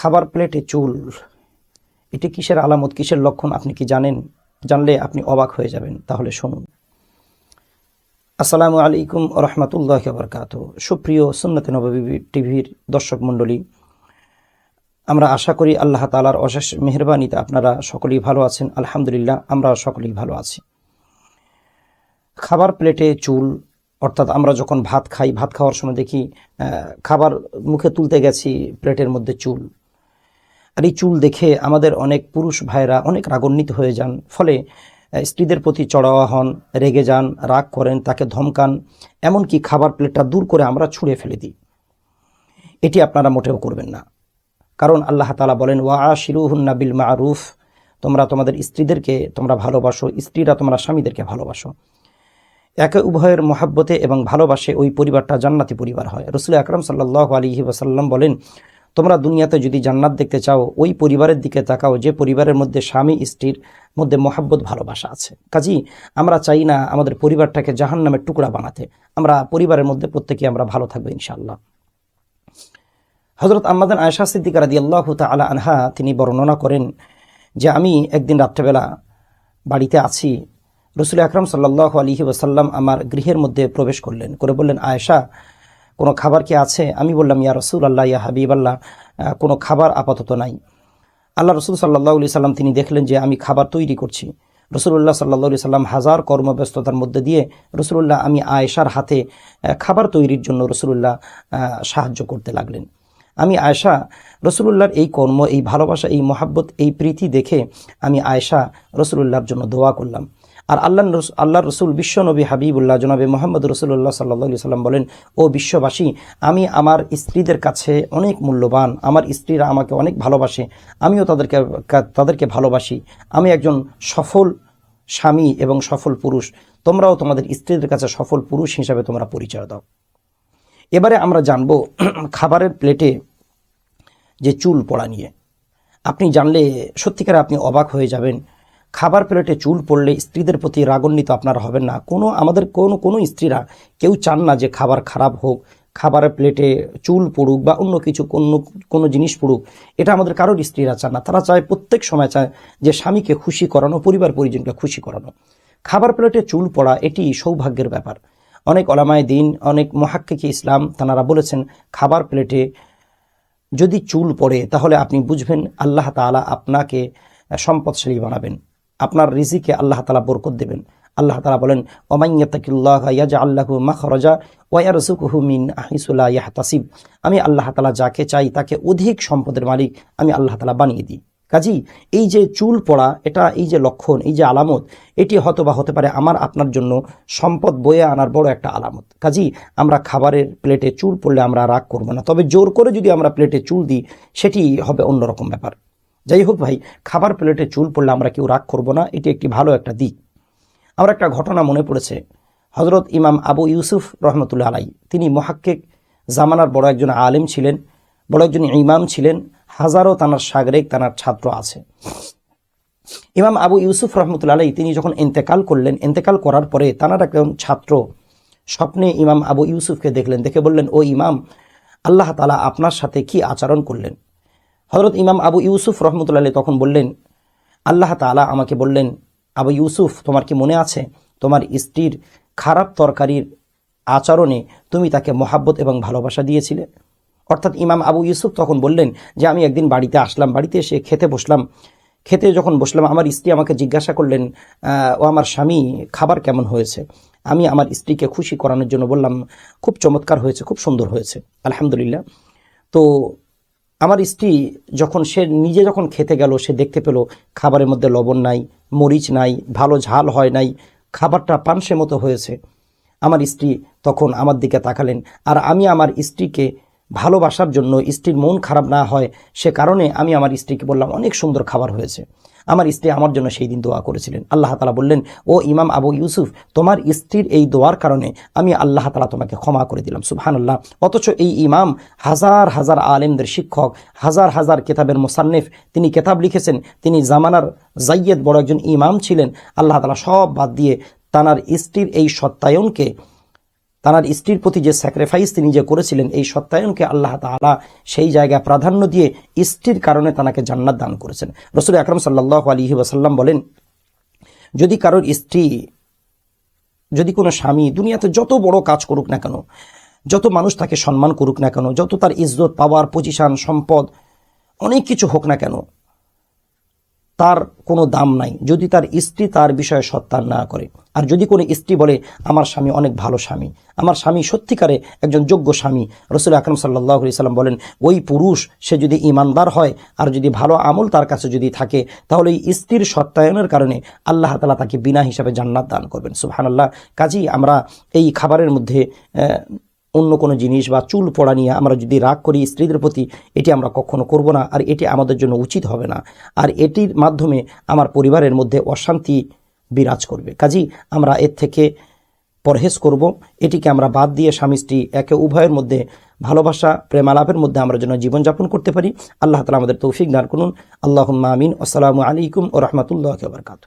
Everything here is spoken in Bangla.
খাবার প্লেটে চুল, এটি কিসের আলামত, কিসের লক্ষণ আপনি কি জানেন? জানলে আপনি অবাক হয়ে যাবেন। তাহলে শুনুন। আসসালামু আলাইকুম রহমতুল্লাহ বরকাত সুপ্রিয় সুন্নতে নবী টিভির দর্শক মণ্ডলী, আমরা আশা করি আল্লাহ তালার অশেষ মেহরবানিতে আপনারা সকলেই ভালো আছেন। আলহামদুলিল্লাহ আমরা সকলেই ভালো আছি। খাবার প্লেটে চুল, অর্থাৎ আমরা যখন ভাত খাই, ভাত খাওয়ার সময় দেখি খাবার মুখে তুলতে গেছি প্লেটের মধ্যে চুল। আর এই চুল দেখে আমাদের অনেক পুরুষ ভাইরা অনেক রাগান্বিত হয়ে যান। ফলে স্ত্রীদের প্রতি চড়াওয়া হন, রেগে যান, রাগ করেন, তাকে ধমকান, এমনকি খাবার প্লেটটা দূর করে আমরা ছুঁড়ে ফেলে দিই। এটি আপনারা মোটেও করবেন না। কারণ আল্লাহ তালা বলেন ওয়া শিরুহুন্না বিল মারুফ। তোমরা তোমাদের স্ত্রীদেরকে তোমরা ভালোবাসো, স্ত্রীরা তোমরা স্বামীদেরকে ভালোবাসো। একে উভয়ের মহাব্বতে এবং ভালোবাসে ওই পরিবারটা জান্নাতি পরিবার হয়। রসুল আকরম সাল্লাহ আলী ওসাল্লাম বলেন তোমরা দুনিয়াতে যদি জান্নাত দেখতে চাও, ওই পরিবারের দিকে তাকাও, যে পরিবারের মধ্যে স্বামী, স্ত্রীর মধ্যে মহাব্বত, ভালোবাসা আছে। কাজী, আমরা চাই না আমাদের পরিবারটাকে জাহান নামের টুকরা বানাতে। আমরা পরিবারের মধ্যে প্রত্যেকে আমরা ভালো থাকব, ইনশাআল্লাহ। হজরত আম্মাদান আয়সা সিদ্দিকা রাদি আল্লাহ তালা আনহা, তিনি বর্ণনা করেন যে, আমি একদিন রাত্রেবেলা বাড়িতে আছি। রসুল আকরম সাল্লাহ আলহি ওসাল্লাম আমার গৃহের মধ্যে প্রবেশ করলেন। করে বললেন, আয়েশা কোনো খাবার কি আছে? আমি বললাম, ইয়া রসুল আল্লাহ ইয়া হাবিব আল্লাহ কোনো খাবার আপাতত নাই। আল্লাহ রসুল সাল্লাহ আলি সাল্লাম তিনি দেখলেন যে আমি খাবার তৈরি করছি। রসুল্লাহ সাল্লাহ আলি সাল্লাম হাজার কর্মব্যস্ততার মধ্যে দিয়ে রসুল্লাহ আমি আয়েশার হাতে খাবার তৈরির জন্য রসুল্লাহ সাহায্য করতে লাগলেন। আমি আয়েশা, রসুলুল্লাহর এই কর্ম, এই ভালোবাসা, এই মহাব্বত, এই প্রীতি দেখে আমি আয়েশা, রসুলুল্লাহর জন্য দোয়া করলাম। আর আল্লাহ আল্লাহ রসুল বিশ্বনবী হাবিবুল্লাহ জনাবে মোহাম্মদ রসুল্লাহ সাল্লাহ সাল্লাম বলেন, ও বিশ্ববাসী, আমি আমার স্ত্রীদের কাছে অনেক মূল্যবান, আমার স্ত্রীরা আমাকে অনেক ভালোবাসে, আমিও তাদেরকে তাদেরকে ভালোবাসি। আমি একজন সফল স্বামী এবং সফল পুরুষ, তোমরাও তোমাদের স্ত্রীদের কাছে সফল পুরুষ হিসাবে তোমরা পরিচয় দাও। এবারে আমরা জানব খাবারের প্লেটে যে চুল পড়া নিয়ে। আপনি জানলে সত্যিকারে আপনি অবাক হয়ে যাবেন খাবার প্লেটে চুল পড়লে স্ত্রীদের প্রতি রাগান্বিত আপনারা হবেন না। কোনো আমাদের কোনো কোনো স্ত্রীরা কেউ চান না যে খাবার খারাপ হোক, খাবারের প্লেটে চুল পড়ুক বা অন্য কিছু কোনো কোনো জিনিস পড়ুক। এটা আমাদের কারোর স্ত্রীরা চান না। তারা চায় প্রত্যেক সময় চায় যে স্বামীকে খুশি করানো, পরিবার পরিজনকে খুশি করানো। খাবার প্লেটে চুল পড়া এটি সৌভাগ্যের ব্যাপার। অনেক অলামায় দিন, অনেক মহাক্কিকে ইসলাম তানারা বলেছেন, খাবার প্লেটে যদি চুল পড়ে তাহলে আপনি বুঝবেন আল্লাহ তাআলা আপনাকে সম্পদশালী বানাবেন। আপনার রিজিকে আল্লাহ তাআলা বরকত দেবেন। আল্লাহ তালা বলেন ওমাইয়াতাকিল্লাহ আমি আল্লাহ তালা যাকে চাই তাকে অধিক সম্পদের মালিক আমি আল্লাহ তাআলা বানিয়ে দিই। কাজী, এই যে চুল পড়া, এটা এই যে লক্ষণ, এই যে আলামত, এটি হয়তো বা হতে পারে আমার আপনার জন্য সম্পদ বয়ে আনার বড় একটা আলামত। কাজী, আমরা খাবারের প্লেটে চুল পড়লে আমরা রাগ করব না, তবে জোর করে যদি আমরা প্লেটে চুল দিই, সেটি হবে অন্যরকম ব্যাপার। যাই হোক ভাই, খাবার প্লেটে চুল পড়লে আমরা কেউ রাগ করব না, এটি একটি ভালো একটা দিক। আমার একটা ঘটনা মনে পড়েছে। হজরত ইমাম আবু ইউসুফ রহমতুল্লা আলাই তিনি মহাক্কেক জামানার বড় একজন আলেম ছিলেন, বড় একজন ইমাম ছিলেন, হাজারো তানার সাগরেক তানার ছাত্র আছে। ইমাম আবু ইউসুফ রহমতুল্লা আলাই তিনি যখন এন্তেকাল করলেন এন্তেকাল করার পরে তানার একজন ছাত্র স্বপ্নে ইমাম আবু ইউসুফকে দেখলেন, দেখে বললেন, ও ইমাম, আল্লাহ তালা আপনার সাথে কি আচরণ করলেন? হজরত ইমাম আবু ইউসুফ রহমতুল্লাহ তখন বললেন, আল্লাহ তালা আমাকে বললেন, আবু ইউসুফ, তোমার কি মনে আছে? তোমার স্ত্রীর খারাপ তরকারির আচরণে তুমি তাকে মহাব্বত এবং ভালোবাসা দিয়েছিলে? অর্থাৎ ইমাম আবু ইউসুফ তখন বললেন যে, আমি একদিন বাড়িতে আসলাম, বাড়িতে এসে খেতে বসলাম। খেতে যখন বসলাম, আমার স্ত্রী আমাকে জিজ্ঞাসা করলেন ও আমার স্বামী, খাবার কেমন হয়েছে? আমি আমার স্ত্রীকে খুশি করানোর জন্য বললাম, খুব চমৎকার হয়েছে, খুব সুন্দর হয়েছে, আলহামদুলিল্লাহ। তো আমার স্ত্রী যখন সে নিজে যখন খেতে গেল, সে দেখতে পেল খাবারের মধ্যে লবণ নাই, মরিচ নাই, ভালো ঝাল হয় নাই, খাবারটা পানসে মতো হয়েছে। আমার স্ত্রী তখন আমার দিকে তাকালেন, আর আমি আমার স্ত্রীকে ভালোবাসার জন্য স্ত্রীর মন খারাপ না হয় সে কারণে আমি আমার স্ত্রীকে বললাম, অনেক সুন্দর খাবার হয়েছে। আমার স্ত্রী আমার জন্য সেই দিন দোয়া করেছিলেন। আল্লাহ তালা বললেন, ও ইমাম আবু ইউসুফ, তোমার স্ত্রীর এই দোয়ার কারণে আমি আল্লাহ তালা তোমাকে ক্ষমা করে দিলাম। সুবহান আল্লাহ অথচ এই ইমাম হাজার হাজার আলেমদের শিক্ষক, হাজার হাজার কেতাবের মোসান্নেফ, তিনি কেতাব লিখেছেন, তিনি জামানার জাইয়েদ বড় একজন ইমাম ছিলেন। আল্লাহ তালা সব বাদ দিয়ে তানার স্ত্রীর এই সত্যায়নকে তার স্ত্রীর প্রতি যে স্যাক্রিফাইস তিনি যে করেছিলেন, এই সত্যায়নকে আল্লাহ তাআলা সেই জায়গায় প্রাধান্য দিয়ে স্ত্রীর কারণে তাকে জান্নাত দান করেছেন। রসুল আকরম সাল্লাহ আলহি ওয়াসাল্লাম বলেন, যদি কারোর স্ত্রী, যদি কোনো স্বামী দুনিয়াতে যত বড় কাজ করুক না কেন, যত মানুষ তাকে সম্মান করুক না কেন, যত তার ইজ্জত পাওয়ার পজিশন সম্পদ, অনেক কিছু হোক না কেন তার কোনো দাম নাই। যদি তার স্ত্রী তার বিষয়ে সত্যার না করে। আর যদি কোনো স্ত্রী বলে, আমার স্বামী অনেক ভালো স্বামী। আমার স্বামী সত্যিকারে একজন যোগ্য স্বামী। রসুল আকরম সাল্লাহ সাল্লাম বলেন, ওই পুরুষ, সে যদি ইমানদার হয় আর যদি ভালো আমল তার কাছে যদি থাকে, তাহলে এই স্ত্রীর সত্যায়নের কারণে আল্লাহ তালা তাকে বিনা হিসাবে জান্নাত দান করবেন। সুহান আল্লাহ কাজী আমরা এই খাবারের মধ্যে অন্য কোনো জিনিস বা চুল পড়া নিয়ে আমরা যদি রাগ করি স্ত্রীদের প্রতি, এটি আমরা কখনো করব না, আর এটি আমাদের জন্য উচিত হবে না। আর এটির মাধ্যমে আমার পরিবারের মধ্যে অশান্তি বিরাজ করবে। কাজী আমরা এর থেকে পরহেজ করব। এটিকে আমরা বাদ দিয়ে স্বামী স্ত্রী একে উভয়ের মধ্যে ভালোবাসা প্রেমালাপের মধ্যে আমরা যেন জীবনযাপন করতে পারি। আল্লাহ তালা আমাদের তৌফিক দান করুন। আল্লাহ আমিন। আসসালামু আলাইকুম ও রহমতুল্লাহ বরকাত